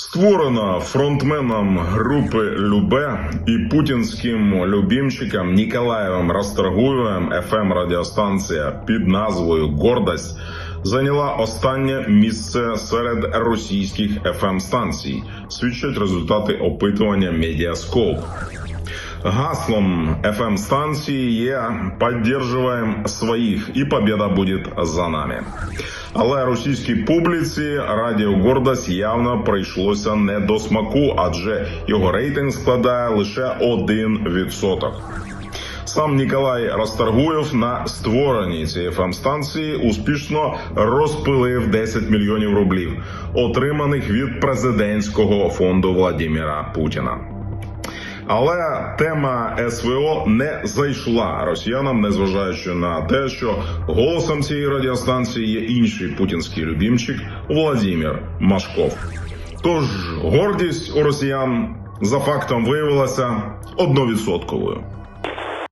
Створена фронтменом групи Любе і путінським любімчиком Ніколаєвим Расторгуєвим fm радіостанція під назвою Гордость зайняла останнє місце серед російських fm станцій. Свідчать результати опитування Медіаскоп. Гаслом fm станції є «Поддерживаем своїх і побіда буде за нами. Але російській публіці Радіо Гордость явно прийшлося не до смаку, адже його рейтинг складає лише 1%. Сам Ніколай Расторгуєв на створенні цієї ФМ-станції успішно розпилив 10 мільйонів рублів, отриманих від президентського фонду Владимира Путіна. Але тема СВО не зайшла росіянам, незважаючи на те, що голосом цієї радіостанції є інший путінський любімчик Владимир Машков. Тож гордість у росіян за фактом виявилася одновідсотковою.